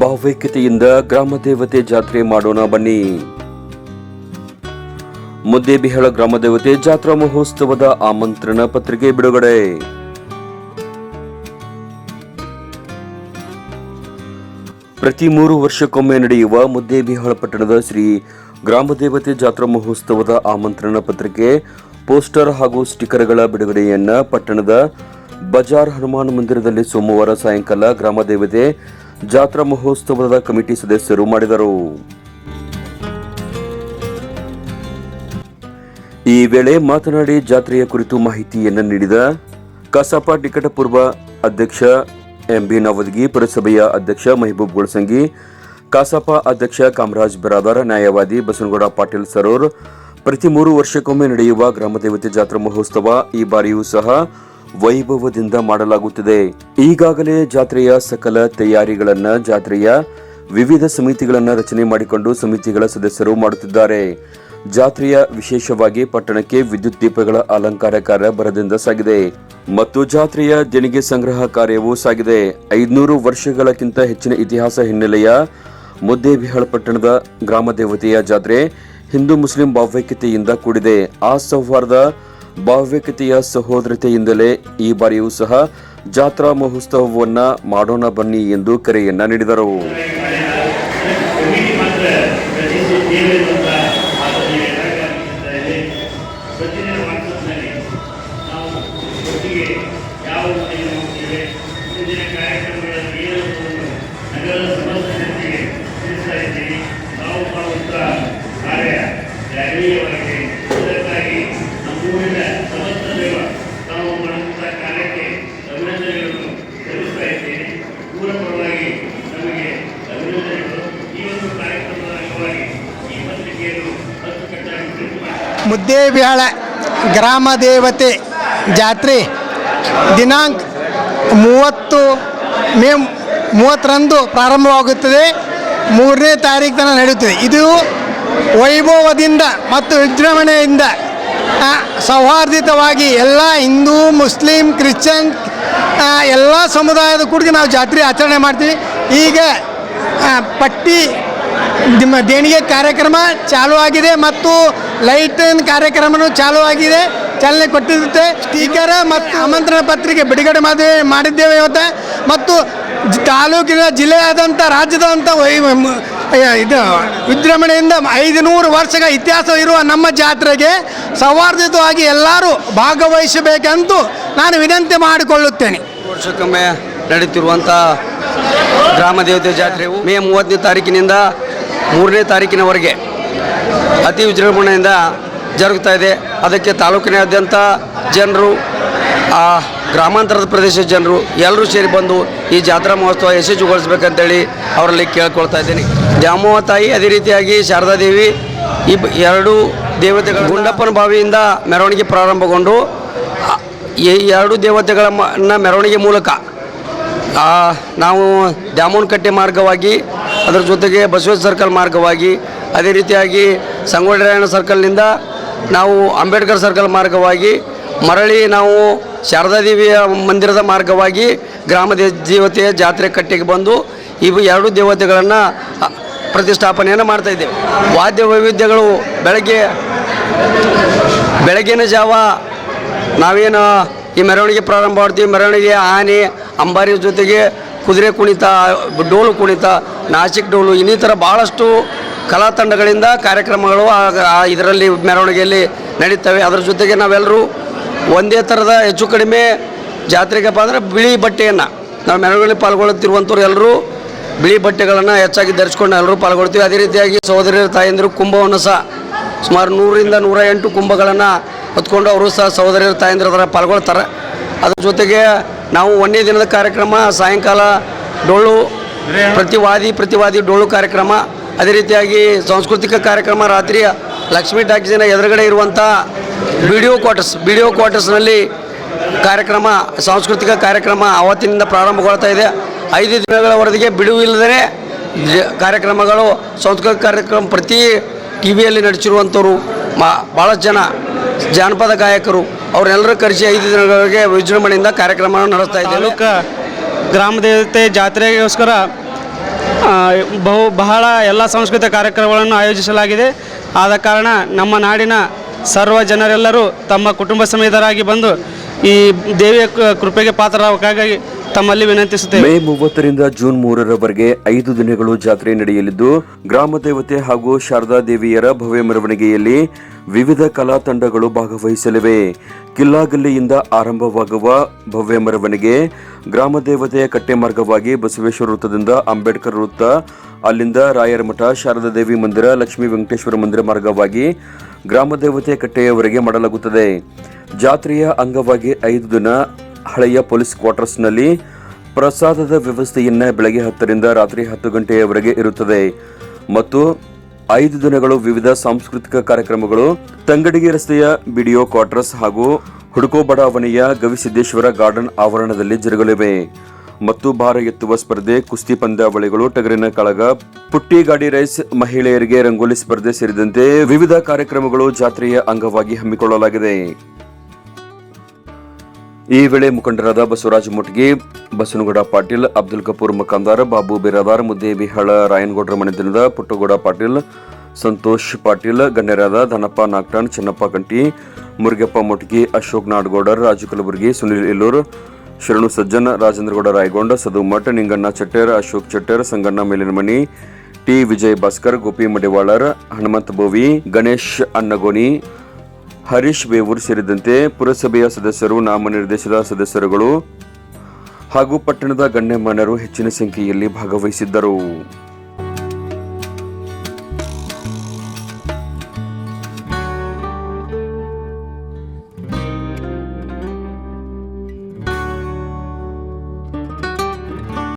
ಭಾವೈಕ್ಯತೆಯಿಂದ ಗ್ರಾಮ ದೇವತೆ ಜಾತ್ರೆ ಮಾಡೋಣ ಬನ್ನಿ. ಮುದ್ದೇಬಿಹಳ ಗ್ರಾಮ ದೇವತೆ ಜಾತ್ರಾ ಮಹೋತ್ಸವದ ಆಮಂತ್ರಣ ಪತ್ರಿಕೆ ಬಿಡುಗಡೆ. ಪ್ರತಿ ಮೂರು ವರ್ಷಕ್ಕೊಮ್ಮೆ ನಡೆಯುವ ಮುದ್ದೇಬಿಹಾಳ ಪಟ್ಟಣದ ಶ್ರೀ ಗ್ರಾಮ ದೇವತೆ ಜಾತ್ರಾ ಮಹೋತ್ಸವದ ಆಮಂತ್ರಣ ಪತ್ರಿಕೆ, ಪೋಸ್ಟರ್ ಹಾಗೂ ಸ್ಟಿಕರ್ಗಳ ಬಿಡುಗಡೆಯನ್ನ ಪಟ್ಟಣದ ಬಜಾರ್ ಹನುಮಾನ್ ಮಂದಿರದಲ್ಲಿ ಸೋಮವಾರ ಸಾಯಂಕಾಲ ಗ್ರಾಮ ದೇವತೆ ಜಾತ್ರಾ ಮಹೋತ್ಸವದ ಕಮಿಟಿ ಸದಸ್ಯರು ಮಾಡಿದರು. ಈ ವೇಳೆ ಮಾತನಾಡಿ ಜಾತ್ರೆಯ ಕುರಿತು ಮಾಹಿತಿಯನ್ನು ನೀಡಿದ ಕಸಾಪ ನಿಕಟಪೂರ್ವ ಅಧ್ಯಕ್ಷ ಎಂಬಿ ನವದ್ಗಿ, ಪುರಸಭೆಯ ಅಧ್ಯಕ್ಷ ಮೆಹಬೂಬ್ ಗುಳಸಂಗಿ, ಕಸಾಪ ಅಧ್ಯಕ್ಷ ಕಾಮರಾಜ್ ಬಿರಾದಾರ, ನ್ಯಾಯವಾದಿ ಬಸನಗೌಡ ಪಾಟೀಲ್ ಸರೋರ್. ಪ್ರತಿ ಮೂರು ವರ್ಷಕ್ಕೊಮ್ಮೆ ನಡೆಯುವ ಗ್ರಾಮದೇವತೆ ಜಾತ್ರಾ ಮಹೋತ್ಸವ ಈ ಬಾರಿಯೂ ಸಹ ವೈಭವದಿಂದ ಮಾಡಲಾಗುತ್ತಿದೆ. ಈಗಾಗಲೇ ಜಾತ್ರೆಯ ಸಕಲ ತಯಾರಿಗಳನ್ನು ಜಾತ್ರೆಯ ವಿವಿಧ ಸಮಿತಿಗಳನ್ನು ರಚನೆ ಮಾಡಿಕೊಂಡು ಸಮಿತಿಗಳ ಸದಸ್ಯರು ಮಾಡುತ್ತಿದ್ದಾರೆ. ಜಾತ್ರೆಯ ವಿಶೇಷವಾಗಿ ಪಟ್ಟಣಕ್ಕೆ ವಿದ್ಯುತ್ ದೀಪಗಳ ಅಲಂಕಾರ ಕಾರ್ಯ ಭರದಿಂದ ಸಾಗಿದೆ. ಮತ್ತು ಜಾತ್ರೆಯ ದೇಣಿಗೆ ಸಂಗ್ರಹ ಕಾರ್ಯವೂ ಸಾಗಿದೆ. ಐದುನೂರು ವರ್ಷಗಳಕ್ಕಿಂತ ಹೆಚ್ಚಿನ ಇತಿಹಾಸ ಹಿನ್ನೆಲೆಯ ಮುದ್ದೇಬಿಹಾಳ ಪಟ್ಟಣದ ಗ್ರಾಮ ದೇವತೆಯ ಜಾತ್ರೆ ಹಿಂದೂ ಮುಸ್ಲಿಂ ಭಾವೈಕ್ಯತೆಯಿಂದ ಕೂಡಿದೆ. ಆ ಸೌಹಾರ್ದ ಭಾವ್ಯಕತೆಯ ಸಹೋದರತೆಯಿಂದಲೇ ಈ ಬಾರಿಯೂ ಸಹ ಜಾತ್ರಾ ಮಹೋತ್ಸವವನ್ನ ಮಾಡೋಣ ಬನ್ನಿ ಎಂದು ಕರೆಯನ್ನ ನೀಡಿದರು. ಇದ್ದೇನೆ ಊರ ಪರವಾಗಿ ನಮಗೆ ಅಭಿನಂದನೆಗಳು. ಈ ಒಂದು ಕಾರ್ಯಕ್ರಮದ ಅಂಗವಾಗಿ ಈ ಪತ್ರಿಕೆಯನ್ನು ಅಚ್ಚುಕಟ್ಟಾಗಿ ಪ್ರಿಂಟ್ ಮಾಡಿ. ಗ್ರಾಮ ದೇವತೆ ಜಾತ್ರೆ ದಿನಾಂಕ ಮೂವತ್ತು ಮೇ ಮೂವತ್ತರಂದು ಪ್ರಾರಂಭವಾಗುತ್ತದೆ. ಮೂರನೇ ತಾರೀಕು ತನಕ ನಡೆಯುತ್ತದೆ. ಇದು ವೈಭವದಿಂದ ಮತ್ತು ವಿಜೃಂಭಣೆಯಿಂದ ಸೌಹಾರ್ದಿತವಾಗಿ ಎಲ್ಲ ಹಿಂದೂ ಮುಸ್ಲಿಂ ಕ್ರಿಶ್ಚಿಯನ್ ಆ, ಎಲ್ಲ ಸಮುದಾಯದ ಕೂಡಿಗೆ ನಾವು ಜಾತ್ರೆ ಆಚರಣೆ ಮಾಡ್ತೀವಿ. ಈಗ ಪಟ್ಟಿ ನಿಮ್ಮ ದೇಣಿಗೆ ಕಾರ್ಯಕ್ರಮ ಚಾಲೂ ಆಗಿದೆ ಮತ್ತು ಲೈಟಿನ ಕಾರ್ಯಕ್ರಮನೂ ಚಾಲೂ ಆಗಿದೆ. ಚಾಲನೆ ಕೊಟ್ಟಿರುತ್ತೆ. ಸ್ಪೀಕರ ಮತ್ತು ಆಮಂತ್ರಣ ಪತ್ರಿಕೆ ಬಿಡುಗಡೆ ಮಾಡಿ ಮಾಡಿದ್ದೇವೆ ಇವತ್ತು. ಮತ್ತು ತಾಲೂಕಿನ ಜಿಲ್ಲೆಯಾದಂಥ ರಾಜ್ಯದಂಥ ಇದು ವಿಜೃಂಭಣೆಯಿಂದ ಐದು ನೂರು ವರ್ಷಗಳ ಇತಿಹಾಸ ಇರುವ ನಮ್ಮ ಜಾತ್ರೆಗೆ ಸೌಹಾರ್ದಿತವಾಗಿ ಎಲ್ಲರೂ ಭಾಗವಹಿಸಬೇಕೆಂದು ನಾನು ವಿನಂತಿ ಮಾಡಿಕೊಳ್ಳುತ್ತೇನೆ. ವರ್ಷಕ್ಕೊಮ್ಮೆ ನಡೆಯುತ್ತಿರುವಂಥ ಗ್ರಾಮ ದೇವತೆ ಜಾತ್ರೆಯು ಮೇ ಮೂವತ್ತನೇ ತಾರೀಕಿನಿಂದ ಮೂರನೇ ತಾರೀಕಿನವರೆಗೆ ಅತಿ ವಿಜೃಂಭಣೆಯಿಂದ ಜರುಗ್ತಾ ಇದೆ. ಅದಕ್ಕೆ ತಾಲೂಕಿನಾದ್ಯಂತ ಜನರು ಗ್ರಾಮಾಂತರದ ಪ್ರದೇಶದ ಜನರು ಎಲ್ಲರೂ ಸೇರಿ ಬಂದು ಈ ಜಾತ್ರಾ ಮಹೋತ್ಸವ ಯಶಸ್ವಿಗೊಳಿಸ್ಬೇಕಂತೇಳಿ ಅವರಲ್ಲಿ ಕೇಳ್ಕೊಳ್ತಾ ಇದ್ದೀನಿ. ದ್ಯಾಮೋಹ ತಾಯಿ ಅದೇ ರೀತಿಯಾಗಿ ಶಾರದಾ ದೇವಿ ಈ ಬ- ಎರಡು ದೇವತೆಗಳು ಗುಂಡಪ್ಪನ ಬಾವಿಯಿಂದ ಮೆರವಣಿಗೆ ಪ್ರಾರಂಭಗೊಂಡು ಈ ಎರಡು ದೇವತೆಗಳ ಮ- ಮೆರವಣಿಗೆ ಮೂಲಕ ನಾವು ದ್ಯಾಮೋನ್ ಕಟ್ಟೆ ಮಾರ್ಗವಾಗಿ, ಅದರ ಜೊತೆಗೆ ಬಸವೇಶ್ವರ ಸರ್ಕಲ್ ಮಾರ್ಗವಾಗಿ, ಅದೇ ರೀತಿಯಾಗಿ ಸಂಗೊಳ್ಳಿರಾಯಣ ಸರ್ಕಲ್ನಿಂದ ನಾವು ಅಂಬೇಡ್ಕರ್ ಸರ್ಕಲ್ ಮಾರ್ಗವಾಗಿ ಮರಳಿ ನಾವು ಶಾರದಾದೇವಿಯ ಮಂದಿರದ ಮಾರ್ಗವಾಗಿ ಗ್ರಾಮದ ದೇವತೆಯ ಜಾತ್ರೆ ಕಟ್ಟೆಗೆ ಬಂದು ಇವು ಎರಡು ದೇವತೆಗಳನ್ನು ಪ್ರತಿಷ್ಠಾಪನೆಯನ್ನು ಮಾಡ್ತಾ ಇದ್ದೇವೆ. ವಾದ್ಯ ವೈವಿಧ್ಯಗಳು ಬೆಳಗ್ಗೆ, ಬೆಳಗಿನ ಜಾವ ನಾವೇನು ಈ ಮೆರವಣಿಗೆ ಪ್ರಾರಂಭ ಮಾಡ್ತೀವಿ. ಮೆರವಣಿಗೆ ಆನೆ, ಅಂಬಾರಿ ಜೊತೆಗೆ ಕುದುರೆ ಕುಣಿತ, ಡೋಲು ಕುಣಿತ, ನಾಸಿಕ್ ಡೋಲು, ಇನ್ನಿತರ ಭಾಳಷ್ಟು ಕಲಾ ತಂಡಗಳಿಂದ ಕಾರ್ಯಕ್ರಮಗಳು ಇದರಲ್ಲಿ ಮೆರವಣಿಗೆಯಲ್ಲಿ ನಡೀತವೆ. ಅದರ ಜೊತೆಗೆ ನಾವೆಲ್ಲರೂ ಒಂದೇ ಥರದ ಹೆಚ್ಚು ಕಡಿಮೆ ಜಾತ್ರೆಗಪ್ಪ ಅಂದರೆ ಬಿಳಿ ಬಟ್ಟೆಯನ್ನು. ನಾವು ಮೆರವಣಿಗೆಯಲ್ಲಿ ಪಾಲ್ಗೊಳ್ಳುತ್ತಿರುವಂಥವ್ರು ಎಲ್ಲರೂ ಬಿಳಿ ಬಟ್ಟೆಗಳನ್ನು ಹೆಚ್ಚಾಗಿ ಧರಿಸ್ಕೊಂಡು ಎಲ್ಲರೂ ಪಾಲ್ಗೊಳ್ತೀವಿ. ಅದೇ ರೀತಿಯಾಗಿ ಸಹೋದರಿಯರ, ತಾಯಂದಿರು ಕುಂಭವನ್ನು ಸಹ ಸುಮಾರು ನೂರರಿಂದ ನೂರ ಎಂಟು ಕುಂಭಗಳನ್ನು ಹೊತ್ಕೊಂಡು ಅವರು ಸಹ ಸಹೋದರಿಯರ, ತಾಯಂದಿರು ಅದರ ಪಾಲ್ಗೊಳ್ತಾರೆ. ಅದ್ರ ಜೊತೆಗೆ ನಾವು ಒಂದನೇ ದಿನದ ಕಾರ್ಯಕ್ರಮ, ಸಾಯಂಕಾಲ ಡೊಳ್ಳು ಪ್ರತಿವಾದಿ ಪ್ರತಿವಾದಿ ಡೊಳ್ಳು ಕಾರ್ಯಕ್ರಮ, ಅದೇ ರೀತಿಯಾಗಿ ಸಾಂಸ್ಕೃತಿಕ ಕಾರ್ಯಕ್ರಮ ರಾತ್ರಿ ಲಕ್ಷ್ಮೀ ಟಾಕೀಸಿನ ಎದುರುಗಡೆ ಇರುವಂಥ ಒ ಕ್ವಾರ್ಟರ್ಸ್ ಒ ಕ್ವಾರ್ಟರ್ಸ್ನಲ್ಲಿ ಕಾರ್ಯಕ್ರಮ, ಸಾಂಸ್ಕೃತಿಕ ಕಾರ್ಯಕ್ರಮ ಅವತ್ತಿನಿಂದ ಪ್ರಾರಂಭಗೊಳ್ತಾ ಇದೆ. ಐದು ದಿನಗಳವರೆಗೆ ಬಿಡುವು ಇಲ್ಲದೇ ಕಾರ್ಯಕ್ರಮಗಳು, ಸಾಂಸ್ಕೃತಿಕ ಕಾರ್ಯಕ್ರಮ ಪ್ರತಿ ಟಿ ವಿಯಲ್ಲಿ ನಡೆಸಿರುವಂಥವ್ರು, ಮಾ ಭಾಳಷ್ಟು ಜನ ಜಾನಪದ ಗಾಯಕರು ಅವ್ರನ್ನೆಲ್ಲರೂ ಕರೆಸಿ ಐದು ದಿನಗಳವರೆಗೆ ವಿಜೃಂಭಣೆಯಿಂದ ಕಾರ್ಯಕ್ರಮವನ್ನು ನಡೆಸ್ತಾ ತಾಲೂಕು ಗ್ರಾಮ ದೇವತೆ ಜಾತ್ರೆಗೋಸ್ಕರ ಬಹು, ಬಹಳ ಎಲ್ಲ ಸಾಂಸ್ಕೃತಿಕ ಕಾರ್ಯಕ್ರಮಗಳನ್ನು ಆಯೋಜಿಸಲಾಗಿದೆ. ಆದ ಕಾರಣ ನಮ್ಮ ನಾಡಿನ ಸರ್ವ ಜನರೆಲ್ಲರೂ ತಮ್ಮ ಕುಟುಂಬ ಸಮೇತರಾಗಿ ಬಂದು ಈ ದೇವಿಯ ಕೃಪೆಗೆ ಪಾತ್ರರಾಗಿ ತಮ್ಮಲ್ಲಿ ವಿನಂತಿಸುತ್ತೇವೆ. ಮೇ ಮೂವತ್ತರಿಂದ ಜೂನ್ ಮೂರರವರೆಗೆ ಐದು ದಿನಗಳು ಜಾತ್ರೆ ನಡೆಯಲಿದ್ದು, ಗ್ರಾಮ ದೇವತೆ ಹಾಗೂ ಶಾರದಾ ದೇವಿಯರ ಭವ್ಯ ಮೆರವಣಿಗೆಯಲ್ಲಿ ವಿವಿಧ ಕಲಾ ತಂಡಗಳು ಭಾಗವಹಿಸಲಿವೆ. ಕಿಲ್ಲಾಗಲ್ಲಿಯಿಂದ ಆರಂಭವಾಗುವ ಭವ್ಯ ಮೆರವಣಿಗೆ ಗ್ರಾಮ ದೇವತೆಯ ಕಟ್ಟೆ ಮಾರ್ಗವಾಗಿ ಬಸವೇಶ್ವರ ವೃತ್ತದಿಂದ ಅಂಬೇಡ್ಕರ್ ವೃತ್ತ, ಅಲ್ಲಿಂದ ರಾಯರ ಮಠ ಶಾರದಾ ದೇವಿ ಮಂದಿರ, ಲಕ್ಷ್ಮೀ ವೆಂಕಟೇಶ್ವರ ಮಂದಿರ ಮಾರ್ಗವಾಗಿ ಗ್ರಾಮ ದೇವತೆ ಕಟ್ಟೆಯವರೆಗೆ ಮಾಡಲಾಗುತ್ತದೆ. ಜಾತ್ರೆಯ ಅಂಗವಾಗಿ ಐದು ದಿನ ಹಳೆಯ ಪೊಲೀಸ್ ಕ್ವಾರ್ಟರ್ಸ್ನಲ್ಲಿ ಪ್ರಸಾದದ ವ್ಯವಸ್ಥೆಯನ್ನ ಬೆಳಗ್ಗೆ ಹತ್ತರಿಂದ ರಾತ್ರಿ ಹತ್ತು ಗಂಟೆಯವರೆಗೆ ಇರುತ್ತದೆ. ಮತ್ತು ಐದು ದಿನಗಳು ವಿವಿಧ ಸಾಂಸ್ಕೃತಿಕ ಕಾರ್ಯಕ್ರಮಗಳು, ತಂಗಡಿಗೆ ರಸ್ತೆಯ ಬಿಡಿಯೋ ಕ್ವಾರ್ಟರ್ಸ್ ಹಾಗೂ ಹುಡುಕೋ ಬಡಾವಣೆಯ ಗವಿಸಿದ್ದೇಶ್ವರ ಗಾರ್ಡನ್ ಆವರಣದಲ್ಲಿ ಜರುಗಲಿವೆ. ಮತ್ತು ಭಾರ ಎತ್ತುವ ಸ್ಪರ್ಧೆ, ಕುಸ್ತಿ ಪಂದ್ಯಾವಳಿಗಳು, ಟಗರಿನ ಕಳಗ ಪುಟ್ಟಿ ಗಾಡಿ ರೇಸ್ ಮಹಿಳೆಯರಿಗೆ ರಂಗೋಲಿ ಸ್ಪರ್ಧೆ ಸೇರಿದಂತೆ ವಿವಿಧ ಕಾರ್ಯಕ್ರಮಗಳು ಜಾತ್ರೆಯ ಅಂಗವಾಗಿ ಹಮ್ಮಿಕೊಳ್ಳಲಾಗಿದೆ. ಈ ವೇಳೆ ಮುಖಂಡರಾದ ಬಸವರಾಜ ಮುಟ್ಗಿ, ಬಸನಗೌಡ ಪಾಟೀಲ್, ಅಬ್ದುಲ್ ಕಪೂರ್ ಮಕಾಂದಾರ್ ಬಾಬು ಬಿರಾದಾರ್ ಮುದ್ದೆ ಬಿಹಾಳ ರಾಯನಗೌಡರ ಮನೆತನದ ಪುಟ್ಟಗೌಡ ಪಾಟೀಲ್, ಸಂತೋಷ್ ಪಾಟೀಲ್, ಗಣ್ಯರಾದ ಧನಪ್ಪ ನಾಗ್ಟಾಣ್ ಚೆನ್ನಪ್ಪ ಕಂಟಿ ಮುರುಗಪ್ಪ ಮುಟ್ಗಿ, ಅಶೋಕ್ ನಾಡಗೌಡರ್ ರಾಜು ಕಲಬುರ್ಗಿ ಸುನಿಲ್ ಇಲ್ಲೂರ್ ಶರಣು ಸಜ್ಜನ ರಾಜೇಂದ್ರಗೌಡ ರಾಯಗೊಂಡ, ಸದು ಮಠ ನಿಂಗಣ್ಣ ಚಟ್ಟೇರ, ಅಶೋಕ್ ಚಟ್ಟೇರ, ಸಂಗಣ್ಣ ಮೇಲಿನಮಣಿ, ಟಿ. ವಿಜಯ್ ಭಾಸ್ಕರ್ ಗೋಪಿ ಮಡಿವಾಳರ್, ಹನುಮಂತ ಬೋವಿ ಗಣೇಶ್ ಅನ್ನಗೋಣಿ, ಹರೀಶ್ ಬೇವೂರ್ ಸೇರಿದಂತೆ ಪುರಸಭೆಯ ಸದಸ್ಯರು ನಾಮನಿರ್ದೇಶಿತ ಸದಸ್ಯರುಗಳು ಹಾಗೂ ಪಟ್ಟಣದ ಗಣ್ಯಮಾನ್ಯರು ಹೆಚ್ಚಿನ ಸಂಖ್ಯೆಯಲ್ಲಿ ಭಾಗವಹಿಸಿದ್ದರು.